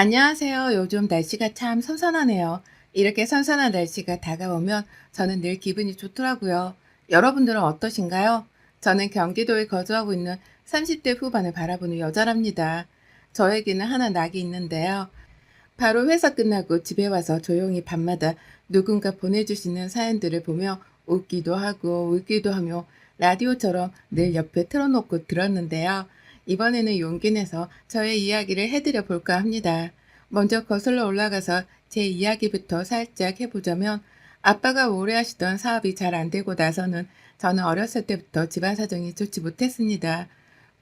안녕하세요. 요즘 날씨가 참 선선하네요. 이렇게 선선한 날씨가 다가오면 저는 늘 기분이 좋더라고요. 여러분들은 어떠신가요? 저는 경기도에 거주하고 있는 30대 후반을 바라보는 여자랍니다. 저에게는 하나 낙이 있는데요. 바로 회사 끝나고 집에 와서 조용히 밤마다 누군가 보내주시는 사연들을 보며 웃기도 하고 울기도 하며 라디오처럼 늘 옆에 틀어놓고 들었는데요. 이번에는 용기 내서 저의 이야기를 해드려 볼까 합니다. 먼저 거슬러 올라가서 제 이야기부터 살짝 해보자면 아빠가 오래 하시던 사업이 잘 안 되고 나서는 저는 어렸을 때부터 집안 사정이 좋지 못했습니다.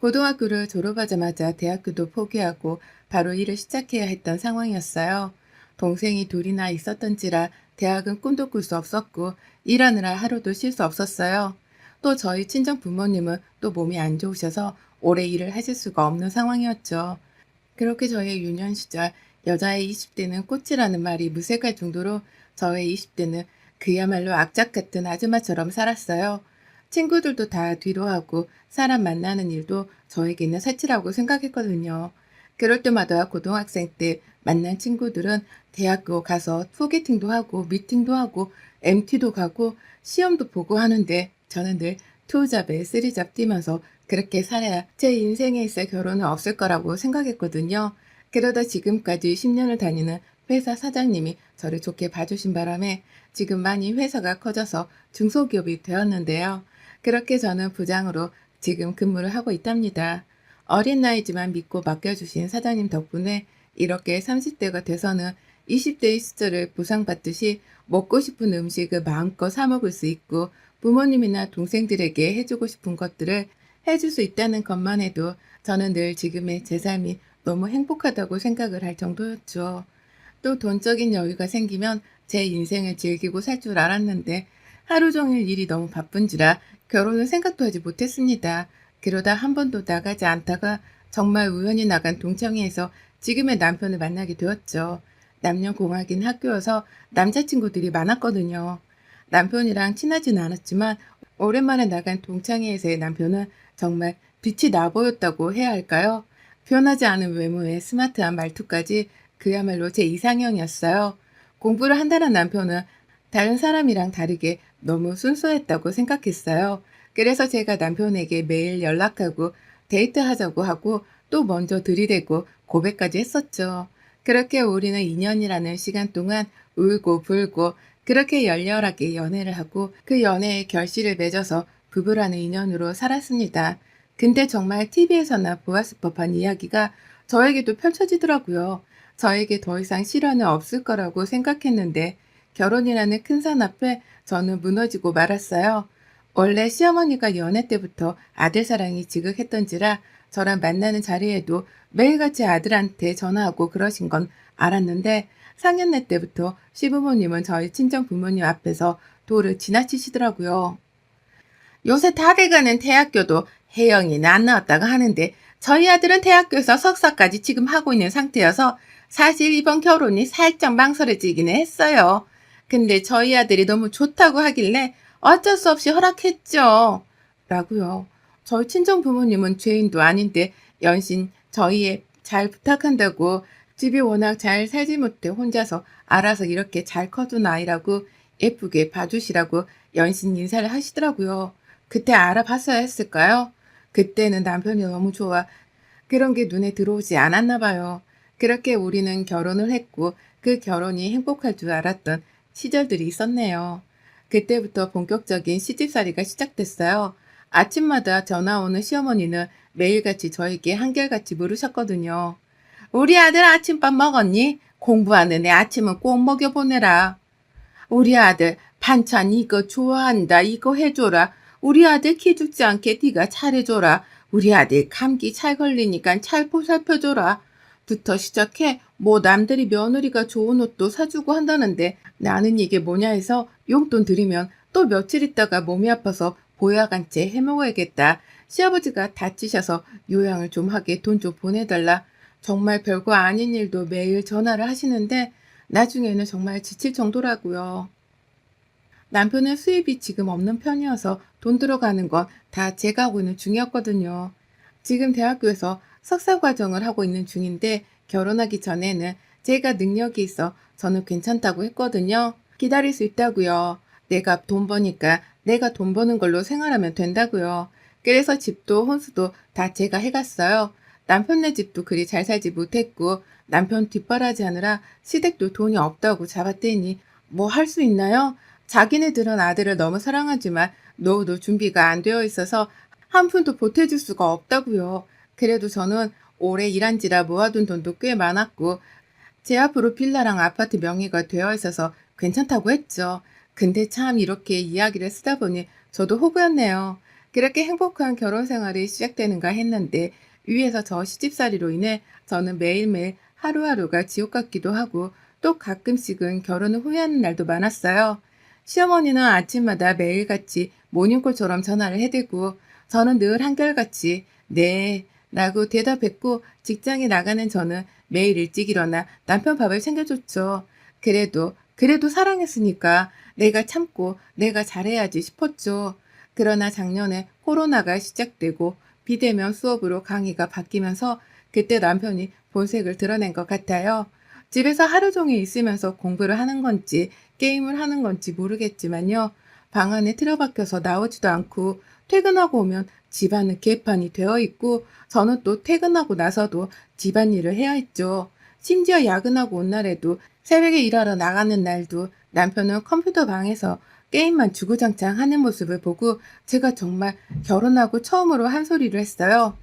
고등학교를 졸업하자마자 대학교도 포기하고 바로 일을 시작해야 했던 상황이었어요. 동생이 둘이나 있었던지라 대학은 꿈도 꿀 수 없었고 일하느라 하루도 쉴 수 없었어요. 또 저희 친정 부모님은 또 몸이 안 좋으셔서 오래 일을 하실 수가 없는 상황이었죠. 그렇게 저의 유년 시절 여자의 20대는 꽃이라는 말이 무색할 정도로 저의 20대는 그야말로 악착 같은 아줌마처럼 살았어요. 친구들도 다 뒤로 하고 사람 만나는 일도 저에게는 사치라고 생각했거든요. 그럴 때마다 고등학생 때 만난 친구들은 대학교 가서 소개팅도 하고 미팅도 하고 MT도 가고 시험도 보고 하는데 저는 늘 투잡에 쓰리잡 뛰면서 그렇게 살아야 제 인생에 있어 결혼은 없을 거라고 생각했거든요. 그러다 지금까지 10년을 다니는 회사 사장님이 저를 좋게 봐주신 바람에 지금 많이 회사가 커져서 중소기업이 되었는데요. 그렇게 저는 부장으로 지금 근무를 하고 있답니다. 어린 나이지만 믿고 맡겨주신 사장님 덕분에 이렇게 30대가 돼서는 20대의 시절을 보상받듯이 먹고 싶은 음식을 마음껏 사 먹을 수 있고 부모님이나 동생들에게 해주고 싶은 것들을 해줄 수 있다는 것만 해도 저는 늘 지금의 제 삶이 너무 행복하다고 생각을 할 정도였죠. 또 돈적인 여유가 생기면 제 인생을 즐기고 살 줄 알았는데 하루 종일 일이 너무 바쁜지라 결혼을 생각도 하지 못했습니다. 그러다 한 번도 나가지 않다가 정말 우연히 나간 동창회에서 지금의 남편을 만나게 되었죠. 남녀공학인 학교여서 남자친구들이 많았거든요. 남편이랑 친하진 않았지만 오랜만에 나간 동창회에서의 남편은 정말 빛이 나 보였다고 해야 할까요? 변하지 않은 외모에 스마트한 말투까지 그야말로 제 이상형이었어요. 공부를 한다는 남편은 다른 사람이랑 다르게 너무 순수했다고 생각했어요. 그래서 제가 남편에게 매일 연락하고 데이트하자고 하고 또 먼저 들이대고 고백까지 했었죠. 그렇게 우리는 2년이라는 시간 동안 울고 불고 그렇게 열렬하게 연애를 하고 그 연애에 결실을 맺어서 부부라는 인연으로 살았습니다. 근데 정말 TV에서나 보았을 법한 이야기가 저에게도 펼쳐지더라고요. 저에게 더 이상 실화는 없을 거라고 생각했는데 결혼이라는 큰 산 앞에 저는 무너지고 말았어요. 원래 시어머니가 연애 때부터 아들 사랑이 지극했던지라 저랑 만나는 자리에도 매일같이 아들한테 전화하고 그러신 건 알았는데 상견례 때부터 시부모님은 저희 친정 부모님 앞에서 도를 지나치시더라고요. 요새 다들 가는 대학교도 혜영이는 안 나왔다가 하는데 저희 아들은 대학교에서 석사까지 지금 하고 있는 상태여서 사실 이번 결혼이 살짝 망설여지기는 했어요. 근데 저희 아들이 너무 좋다고 하길래 어쩔 수 없이 허락했죠. 라고요. 저희 친정 부모님은 죄인도 아닌데 연신 저희에 잘 부탁한다고 집이 워낙 잘 살지 못해 혼자서 알아서 이렇게 잘 커둔 아이라고 예쁘게 봐주시라고 연신 인사를 하시더라고요. 그때 알아봤어야 했을까요? 그때는 남편이 너무 좋아 그런 게 눈에 들어오지 않았나 봐요. 그렇게 우리는 결혼을 했고 그 결혼이 행복할 줄 알았던 시절들이 있었네요. 그때부터 본격적인 시집살이가 시작됐어요. 아침마다 전화 오는 시어머니는 매일같이 저에게 한결같이 물으셨거든요. 우리 아들 아침밥 먹었니? 공부하는 애 아침은 꼭 먹여보내라. 우리 아들 반찬 이거 좋아한다. 이거 해줘라. 우리 아들 키 죽지 않게 네가 잘해줘라. 우리 아들 감기 잘 걸리니까 잘 보살펴줘라. 부터 시작해 뭐 남들이 며느리가 좋은 옷도 사주고 한다는데 나는 이게 뭐냐 해서 용돈 드리면 또 며칠 있다가 몸이 아파서 보약한 채 해먹어야겠다. 시아버지가 다치셔서 요양을 좀 하게 돈 좀 보내달라. 정말 별거 아닌 일도 매일 전화를 하시는데 나중에는 정말 지칠 정도라고요. 남편은 수입이 지금 없는 편이어서 돈 들어가는 건 다 제가 하고 있는 중이었거든요. 지금 대학교에서 석사 과정을 하고 있는 중인데 결혼하기 전에는 제가 능력이 있어 저는 괜찮다고 했거든요. 기다릴 수 있다고요. 내가 돈 버니까 내가 돈 버는 걸로 생활하면 된다고요. 그래서 집도 혼수도 다 제가 해갔어요. 남편네 집도 그리 잘 살지 못했고 남편 뒷바라지 하느라 시댁도 돈이 없다고 잡았대니 뭐 할 수 있나요? 자기네들은 아들을 너무 사랑하지만 노후도 준비가 안 되어 있어서 한 푼도 보태줄 수가 없다고요. 그래도 저는 오래 일한지라 모아둔 돈도 꽤 많았고 제 앞으로 빌라랑 아파트 명의가 되어 있어서 괜찮다고 했죠. 근데 참 이렇게 이야기를 쓰다 보니 저도 호구였네요. 그렇게 행복한 결혼 생활이 시작되는가 했는데 위에서 저 시집살이로 인해 저는 매일매일 하루하루가 지옥 같기도 하고 또 가끔씩은 결혼을 후회하는 날도 많았어요. 시어머니는 아침마다 매일같이 모닝콜처럼 전화를 해대고 저는 늘 한결같이 네 라고 대답했고 직장에 나가는 저는 매일 일찍 일어나 남편 밥을 챙겨줬죠. 그래도 그래도 사랑했으니까 내가 참고 내가 잘해야지 싶었죠. 그러나 작년에 코로나가 시작되고 비대면 수업으로 강의가 바뀌면서 그때 남편이 본색을 드러낸 것 같아요. 집에서 하루 종일 있으면서 공부를 하는 건지 게임을 하는 건지 모르겠지만요. 방 안에 틀어박혀서 나오지도 않고 퇴근하고 오면 집안은 개판이 되어 있고 저는 또 퇴근하고 나서도 집안일을 해야 했죠. 심지어 야근하고 온 날에도 새벽에 일하러 나가는 날도 남편은 컴퓨터 방에서 게임만 주구장창 하는 모습을 보고 제가 정말 결혼하고 처음으로 한 소리를 했어요.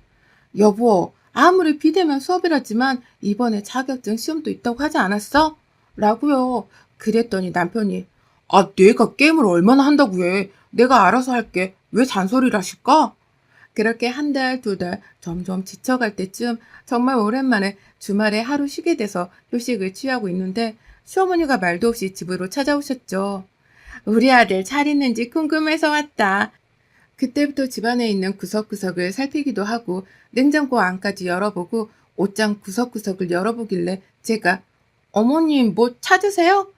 여보, 아무리 비대면 수업이라지만 이번에 자격증 시험도 있다고 하지 않았어? 라고요. 그랬더니 남편이 아, 내가 게임을 얼마나 한다고 해. 내가 알아서 할게. 왜 잔소리를 하실까? 그렇게 한 달, 두 달, 점점 지쳐갈 때쯤 정말 오랜만에 주말에 하루 쉬게 돼서 휴식을 취하고 있는데 시어머니가 말도 없이 집으로 찾아오셨죠. 우리 아들 잘 있는지 궁금해서 왔다. 그때부터 집안에 있는 구석구석을 살피기도 하고 냉장고 안까지 열어보고 옷장 구석구석을 열어보길래 제가 어머님 뭐 찾으세요?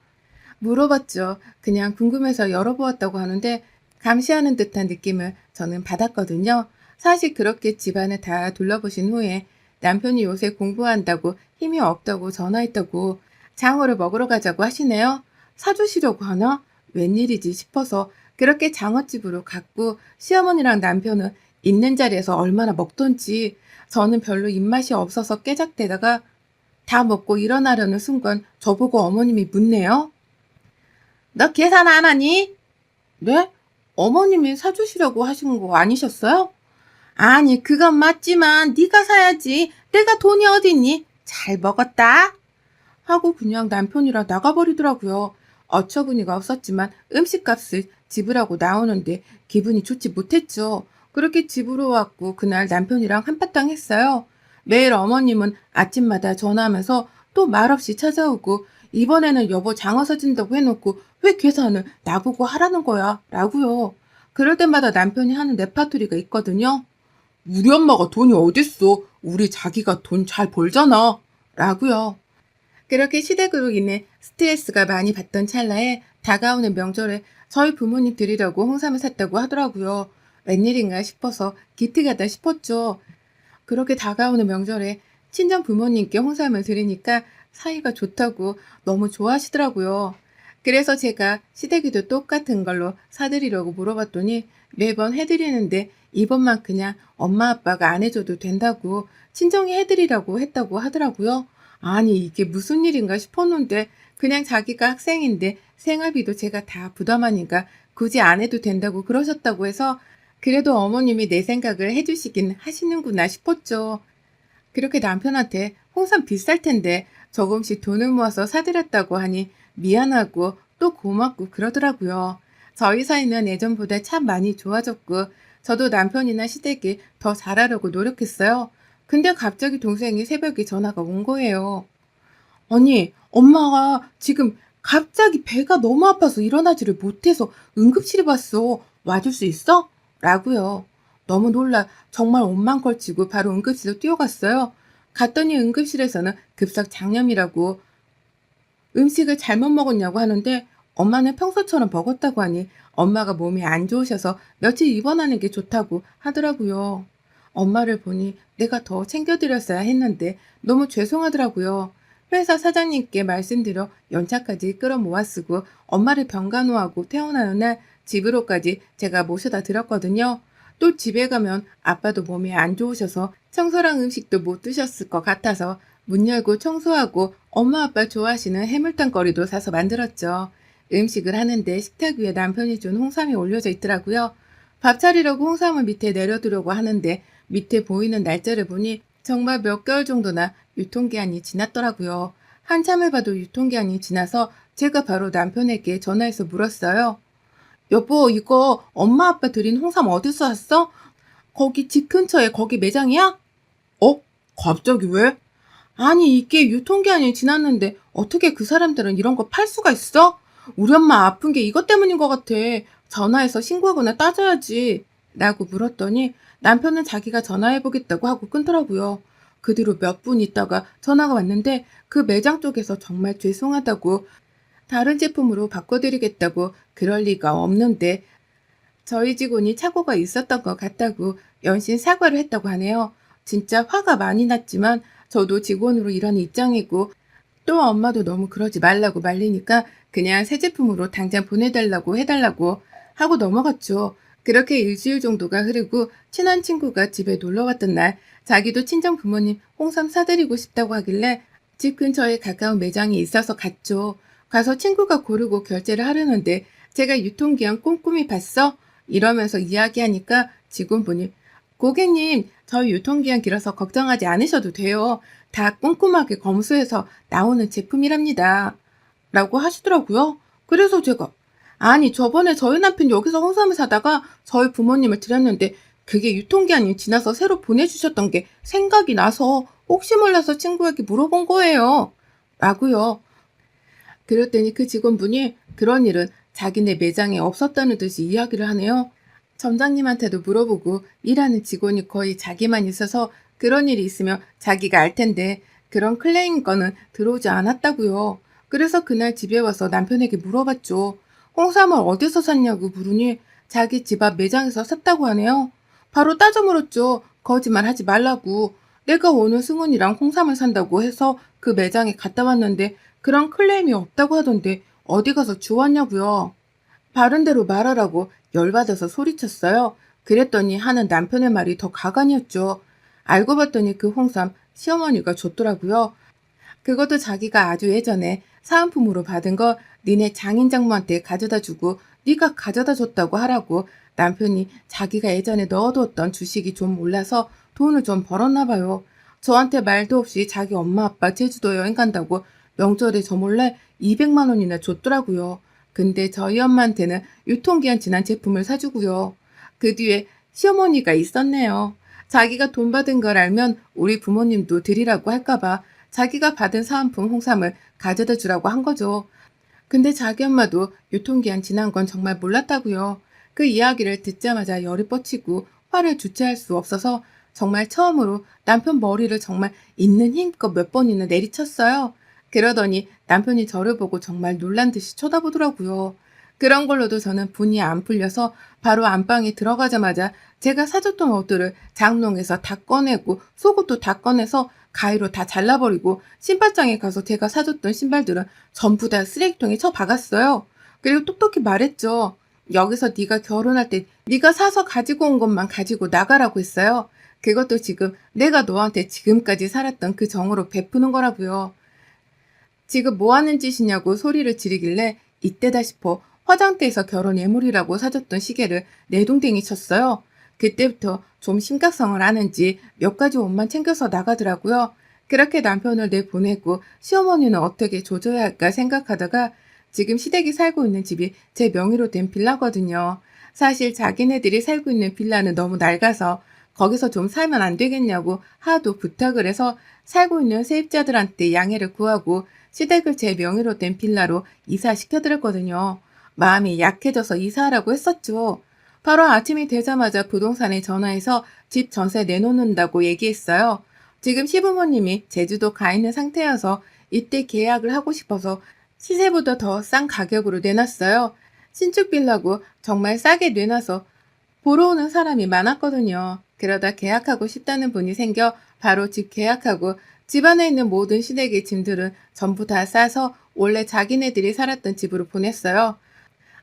물어봤죠. 그냥 궁금해서 열어보았다고 하는데 감시하는 듯한 느낌을 저는 받았거든요. 사실 그렇게 집안을 다 둘러보신 후에 남편이 요새 공부한다고 힘이 없다고 전화했다고 장어를 먹으러 가자고 하시네요. 사주시려고 하나? 웬일이지 싶어서 그렇게 장어집으로 갔고 시어머니랑 남편은 있는 자리에서 얼마나 먹던지 저는 별로 입맛이 없어서 깨작대다가 다 먹고 일어나려는 순간 저보고 어머님이 묻네요. 너 계산 안 하니? 네? 어머님이 사주시려고 하신 거 아니셨어요? 아니 그건 맞지만 네가 사야지 내가 돈이 어딨니? 잘 먹었다 하고 그냥 남편이랑 나가버리더라고요. 어처구니가 없었지만 음식값을 지불하고 나오는데 기분이 좋지 못했죠. 그렇게 집으로 왔고 그날 남편이랑 한바탕 했어요. 매일 어머님은 아침마다 전화하면서 또 말없이 찾아오고 이번에는 여보 장어 사준다고 해놓고 왜 계산을 나보고 하라는 거야? 라고요. 그럴 때마다 남편이 하는 레파토리가 있거든요. 우리 엄마가 돈이 어딨어? 우리 자기가 돈 잘 벌잖아. 라고요. 그렇게 시댁으로 인해 스트레스가 많이 받던 찰나에 다가오는 명절에 저희 부모님 드리려고 홍삼을 샀다고 하더라고요. 웬일인가 싶어서 기특하다 싶었죠. 그렇게 다가오는 명절에 친정 부모님께 홍삼을 드리니까 사이가 좋다고 너무 좋아하시더라고요. 그래서 제가 시댁이도 똑같은 걸로 사드리려고 물어봤더니 매번 해드리는데 이번만 그냥 엄마 아빠가 안 해줘도 된다고 친정이 해드리라고 했다고 하더라고요. 아니 이게 무슨 일인가 싶었는데 그냥 자기가 학생인데 생활비도 제가 다 부담하니까 굳이 안 해도 된다고 그러셨다고 해서 그래도 어머님이 내 생각을 해주시긴 하시는구나 싶었죠. 그렇게 남편한테 홍삼 비쌀 텐데 조금씩 돈을 모아서 사드렸다고 하니 미안하고 또 고맙고 그러더라고요. 저희 사이는 예전보다 참 많이 좋아졌고 저도 남편이나 시댁이 더 잘하려고 노력했어요. 근데 갑자기 동생이 새벽에 전화가 온 거예요. 언니, 엄마가 지금 갑자기 배가 너무 아파서 일어나지를 못해서 응급실에 왔어. 와줄 수 있어? 라고요. 너무 놀라 정말 옷만 걸치고 바로 응급실로 뛰어갔어요. 갔더니 응급실에서는 급성 장염이라고 음식을 잘못 먹었냐고 하는데 엄마는 평소처럼 먹었다고 하니 엄마가 몸이 안 좋으셔서 며칠 입원하는 게 좋다고 하더라고요. 엄마를 보니 내가 더 챙겨드렸어야 했는데 너무 죄송하더라고요. 회사 사장님께 말씀드려 연차까지 끌어모아 쓰고 엄마를 병간호하고 퇴원하는 날 집으로까지 제가 모셔다 드렸거든요. 또 집에 가면 아빠도 몸이 안 좋으셔서 청소랑 음식도 못 드셨을 것 같아서 문 열고 청소하고 엄마 아빠 좋아하시는 해물탕거리도 사서 만들었죠. 음식을 하는데 식탁 위에 남편이 준 홍삼이 올려져 있더라고요. 밥 차리려고 홍삼을 밑에 내려두려고 하는데 밑에 보이는 날짜를 보니 정말 몇 개월 정도나 유통기한이 지났더라고요. 한참을 봐도 유통기한이 지나서 제가 바로 남편에게 전화해서 물었어요. 여보, 이거 엄마 아빠 드린 홍삼 어디서 샀어? 거기 집 근처에 거기 매장이야? 어? 갑자기 왜? 아니, 이게 유통기한이 지났는데 어떻게 그 사람들은 이런 거 팔 수가 있어? 우리 엄마 아픈 게 이것 때문인 것 같아. 전화해서 신고하거나 따져야지. 라고 물었더니 남편은 자기가 전화해보겠다고 하고 끊더라고요. 그 뒤로 몇 분 있다가 전화가 왔는데 그 매장 쪽에서 정말 죄송하다고 다른 제품으로 바꿔드리겠다고 그럴 리가 없는데 저희 직원이 착오가 있었던 것 같다고 연신 사과를 했다고 하네요. 진짜 화가 많이 났지만 저도 직원으로 일하는 입장이고 또 엄마도 너무 그러지 말라고 말리니까 그냥 새 제품으로 당장 보내달라고 해달라고 하고 넘어갔죠. 그렇게 일주일 정도가 흐르고 친한 친구가 집에 놀러 왔던 날 자기도 친정 부모님 홍삼 사드리고 싶다고 하길래 집 근처에 가까운 매장이 있어서 갔죠. 가서 친구가 고르고 결제를 하려는데 제가 유통기한 꼼꼼히 봤어? 이러면서 이야기하니까 직원분이 고객님 저희 유통기한 길어서 걱정하지 않으셔도 돼요. 다 꼼꼼하게 검수해서 나오는 제품이랍니다. 라고 하시더라고요. 그래서 제가 아니 저번에 저희 남편 여기서 홍삼을 사다가 저희 부모님을 드렸는데 그게 유통기한이 지나서 새로 보내주셨던 게 생각이 나서 혹시 몰라서 친구에게 물어본 거예요. 라고요. 그랬더니 그 직원분이 그런 일은 자기네 매장에 없었다는 듯이 이야기를 하네요. 점장님한테도 물어보고 일하는 직원이 거의 자기만 있어서 그런 일이 있으면 자기가 알 텐데 그런 클레임 건은 들어오지 않았다고요. 그래서 그날 집에 와서 남편에게 물어봤죠. 홍삼을 어디서 샀냐고 물으니 자기 집 앞 매장에서 샀다고 하네요. 바로 따져 물었죠. 거짓말 하지 말라고. 내가 오늘 승훈이랑 홍삼을 산다고 해서 그 매장에 갔다 왔는데 그런 클레임이 없다고 하던데 어디 가서 주웠냐고요. 바른 대로 말하라고 열받아서 소리쳤어요. 그랬더니 하는 남편의 말이 더 가관이었죠. 알고 봤더니 그 홍삼 시어머니가 줬더라고요. 그것도 자기가 아주 예전에 사은품으로 받은 거 니네 장인 장모한테 가져다 주고 네가 가져다 줬다고 하라고 남편이 자기가 예전에 넣어두었던 주식이 좀 올라서 돈을 좀 벌었나 봐요. 저한테 말도 없이 자기 엄마 아빠 제주도 여행 간다고 명절에 저 몰래 200만 원이나 줬더라고요. 근데 저희 엄마한테는 유통기한 지난 제품을 사주고요. 그 뒤에 시어머니가 있었네요. 자기가 돈 받은 걸 알면 우리 부모님도 드리라고 할까봐 자기가 받은 사은품 홍삼을 가져다 주라고 한 거죠. 근데 자기 엄마도 유통기한 지난 건 정말 몰랐다고요. 그 이야기를 듣자마자 열이 뻗치고 화를 주체할 수 없어서 정말 처음으로 남편 머리를 정말 있는 힘껏 몇 번이나 내리쳤어요. 그러더니 남편이 저를 보고 정말 놀란 듯이 쳐다보더라고요. 그런 걸로도 저는 분이 안 풀려서 바로 안방에 들어가자마자 제가 사줬던 옷들을 장롱에서 다 꺼내고 속옷도 다 꺼내서 가위로 다 잘라버리고 신발장에 가서 제가 사줬던 신발들은 전부 다 쓰레기통에 쳐박았어요. 그리고 똑똑히 말했죠. 여기서 네가 결혼할 때 네가 사서 가지고 온 것만 가지고 나가라고 했어요. 그것도 지금 내가 너한테 지금까지 살았던 그 정으로 베푸는 거라고요. 지금 뭐 하는 짓이냐고 소리를 지르길래 이때다 싶어 화장대에서 결혼 예물이라고 사줬던 시계를 내 동댕이 쳤어요. 그때부터 좀 심각성을 아는지 몇 가지 옷만 챙겨서 나가더라고요. 그렇게 남편을 내보내고 시어머니는 어떻게 조져야 할까 생각하다가 지금 시댁이 살고 있는 집이 제 명의로 된 빌라거든요. 사실 자기네들이 살고 있는 빌라는 너무 낡아서 거기서 좀 살면 안 되겠냐고 하도 부탁을 해서 살고 있는 세입자들한테 양해를 구하고 시댁을 제 명의로 된 빌라로 이사시켜드렸거든요. 마음이 약해져서 이사하라고 했었죠. 바로 아침이 되자마자 부동산에 전화해서 집 전세 내놓는다고 얘기했어요. 지금 시부모님이 제주도 가 있는 상태여서 이때 계약을 하고 싶어서 시세보다 더 싼 가격으로 내놨어요. 신축 빌라고 정말 싸게 내놔서 보러 오는 사람이 많았거든요. 그러다 계약하고 싶다는 분이 생겨 바로 집 계약하고 집 안에 있는 모든 시댁의 짐들은 전부 다 싸서 원래 자기네들이 살았던 집으로 보냈어요.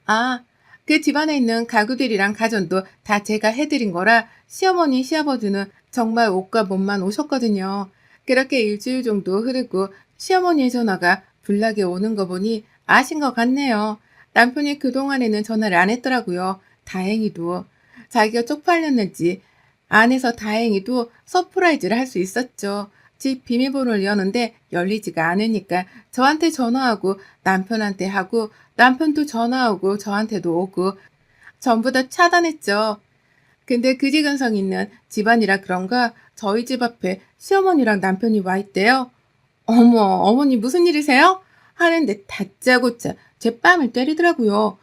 아, 그 집안에 있는 가구들이랑 가전도 다 제가 해드린 거라 시어머니, 시아버지는 정말 옷과 몸만 오셨거든요. 그렇게 일주일 정도 흐르고 시어머니의 전화가 불나게 오는 거 보니 아신 것 같네요. 남편이 그동안에는 전화를 안 했더라고요. 다행히도. 자기가 쪽팔렸는지 안에서 다행히도 서프라이즈를 할 수 있었죠. 집 비밀번호를 여는데 열리지가 않으니까 저한테 전화하고 남편한테 하고 남편도 전화하고 저한테도 오고 전부 다 차단했죠. 근데 그지근성 있는 집안이라 그런가 저희 집 앞에 시어머니랑 남편이 와 있대요. 어머, 어머니 무슨 일이세요? 하는데 다짜고짜 제 뺨을 때리더라고요.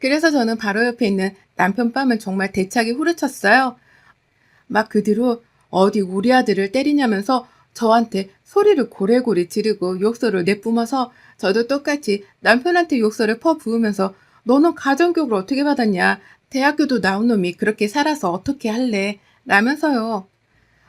그래서 저는 바로 옆에 있는 남편 뺨을 정말 대차게 후려쳤어요. 막 그 뒤로 어디 우리 아들을 때리냐면서 저한테 소리를 고래고래 지르고 욕설을 내뿜어서 저도 똑같이 남편한테 욕설을 퍼부으면서 너는 가정교육을 어떻게 받았냐? 대학교도 나온 놈이 그렇게 살아서 어떻게 할래? 라면서요.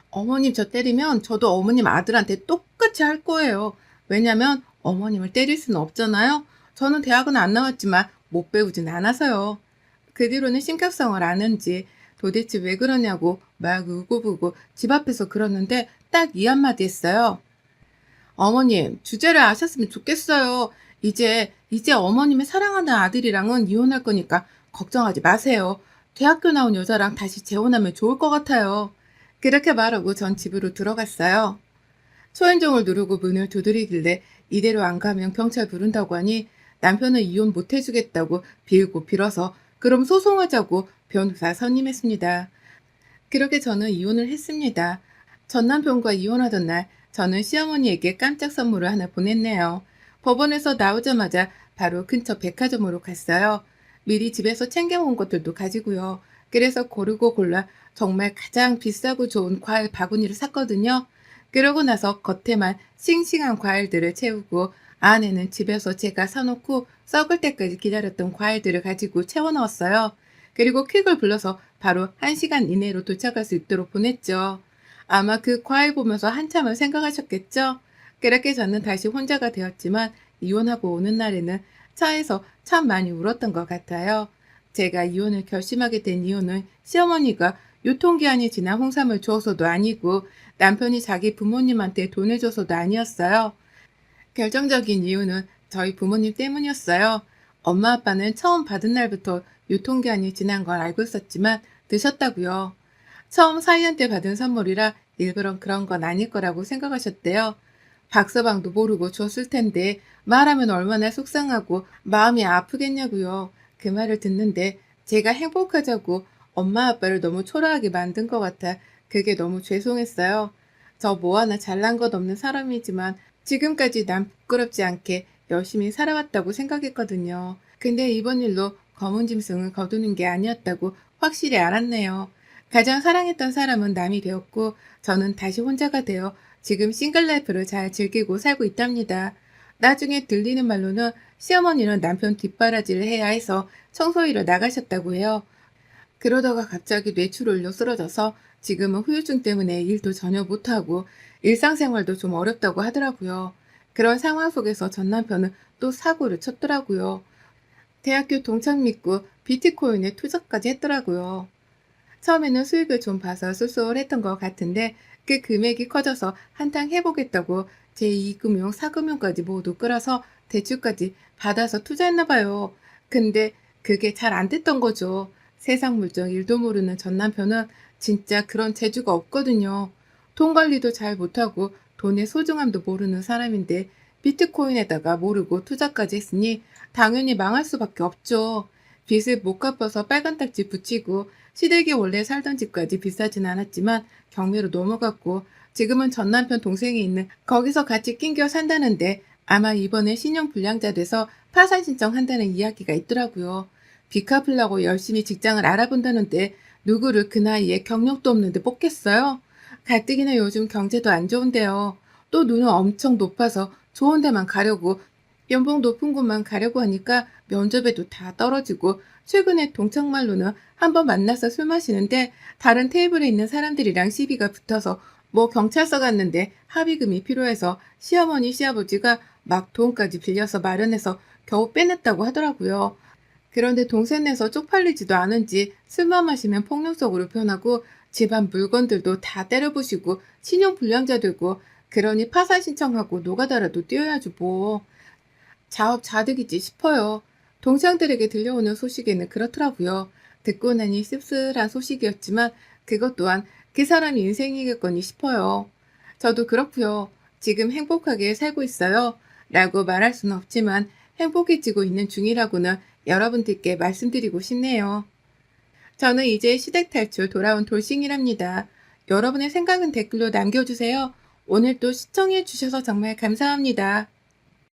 어머님 저 때리면 저도 어머님 아들한테 똑같이 할 거예요. 왜냐면 어머님을 때릴 수는 없잖아요. 저는 대학은 안 나왔지만 못 배우진 않아서요. 그 뒤로는 신격성을 아는지 도대체 왜 그러냐고 막 우고부고 집 앞에서 그러는데 딱 이 한마디 했어요. 어머님, 주제를 아셨으면 좋겠어요. 이제, 이제 어머님의 사랑하는 아들이랑은 이혼할 거니까 걱정하지 마세요. 대학교 나온 여자랑 다시 재혼하면 좋을 것 같아요. 그렇게 말하고 전 집으로 들어갔어요. 초인종을 누르고 문을 두드리길래 이대로 안 가면 경찰 부른다고 하니 남편은 이혼 못 해주겠다고 빌고 빌어서 그럼 소송하자고 변호사 선임했습니다. 그렇게 저는 이혼을 했습니다. 전 남편과 이혼하던 날 저는 시어머니에게 깜짝 선물을 하나 보냈네요. 법원에서 나오자마자 바로 근처 백화점으로 갔어요. 미리 집에서 챙겨온 것들도 가지고요. 그래서 고르고 골라 정말 가장 비싸고 좋은 과일 바구니를 샀거든요. 그러고 나서 겉에만 싱싱한 과일들을 채우고 안에는 집에서 제가 사놓고 썩을 때까지 기다렸던 과일들을 가지고 채워 넣었어요. 그리고 퀵을 불러서 바로 1시간 이내로 도착할 수 있도록 보냈죠. 아마 그 과일 보면서 한참을 생각하셨겠죠? 그렇게 저는 다시 혼자가 되었지만 이혼하고 오는 날에는 차에서 참 많이 울었던 것 같아요. 제가 이혼을 결심하게 된 이유는 시어머니가 유통기한이 지난 홍삼을 주어서도 아니고 남편이 자기 부모님한테 돈을 줘서도 아니었어요. 결정적인 이유는 저희 부모님 때문이었어요. 엄마 아빠는 처음 받은 날부터 유통기한이 지난 걸 알고 있었지만 드셨다고요. 처음 사이한테 받은 선물이라 일부러 그런 건 아닐 거라고 생각하셨대요. 박서방도 모르고 줬을 텐데 말하면 얼마나 속상하고 마음이 아프겠냐고요. 그 말을 듣는데 제가 행복하자고 엄마 아빠를 너무 초라하게 만든 것 같아 그게 너무 죄송했어요. 저 뭐 하나 잘난 것 없는 사람이지만 지금까지 난 부끄럽지 않게 열심히 살아왔다고 생각했거든요. 근데 이번 일로 검은 짐승을 거두는 게 아니었다고 확실히 알았네요. 가장 사랑했던 사람은 남이 되었고 저는 다시 혼자가 되어 지금 싱글 라이프를 잘 즐기고 살고 있답니다. 나중에 들리는 말로는 시어머니는 남편 뒷바라지를 해야 해서 청소일을 나가셨다고 해요. 그러다가 갑자기 뇌출혈로 쓰러져서 지금은 후유증 때문에 일도 전혀 못하고 일상생활도 좀 어렵다고 하더라고요. 그런 상황 속에서 전 남편은 또 사고를 쳤더라고요. 대학교 동창 믿고 비트코인에 투자까지 했더라고요. 처음에는 수익을 좀 봐서 쏠쏠했던 것 같은데 그 금액이 커져서 한탕 해보겠다고 제2금융, 4금융까지 모두 끌어서 대출까지 받아서 투자했나 봐요. 근데 그게 잘 안 됐던 거죠. 세상 물정 일도 모르는 전 남편은 진짜 그런 재주가 없거든요. 돈 관리도 잘 못하고 돈의 소중함도 모르는 사람인데 비트코인에다가 모르고 투자까지 했으니 당연히 망할 수밖에 없죠. 빚을 못 갚아서 빨간 딱지 붙이고 시댁이 원래 살던 집까지 비싸진 않았지만 경매로 넘어갔고 지금은 전 남편 동생이 있는 거기서 같이 낑겨 산다는데 아마 이번에 신용 불량자 돼서 파산 신청한다는 이야기가 있더라고요. 빚 갚으려고 열심히 직장을 알아본다는데 누구를 그 나이에 경력도 없는데 뽑겠어요? 가뜩이나 요즘 경제도 안 좋은데요. 또 눈은 엄청 높아서 좋은 데만 가려고 연봉 높은 곳만 가려고 하니까 면접에도 다 떨어지고 최근에 동창말로는 한번 만나서 술 마시는데 다른 테이블에 있는 사람들이랑 시비가 붙어서 뭐 경찰서 갔는데 합의금이 필요해서 시어머니 시아버지가 막 돈까지 빌려서 마련해서 겨우 빼냈다고 하더라고요. 그런데 동생 내서 쪽팔리지도 않은지 술만 마시면 폭력적으로 변하고 집안 물건들도 다 때려부시고 신용 불량자 되고 그러니 파산 신청하고 노가다라도 뛰어야지 뭐. 자업자득이지 싶어요. 동창들에게 들려오는 소식에는 그렇더라고요. 듣고 나니 씁쓸한 소식이었지만 그것 또한 그 사람 인생이겠거니 싶어요. 저도 그렇고요. 지금 행복하게 살고 있어요. 라고 말할 수는 없지만 행복해지고 있는 중이라고는 여러분들께 말씀드리고 싶네요. 저는 이제 시댁 탈출 돌아온 돌싱이랍니다. 여러분의 생각은 댓글로 남겨주세요. 오늘도 시청해주셔서 정말 감사합니다.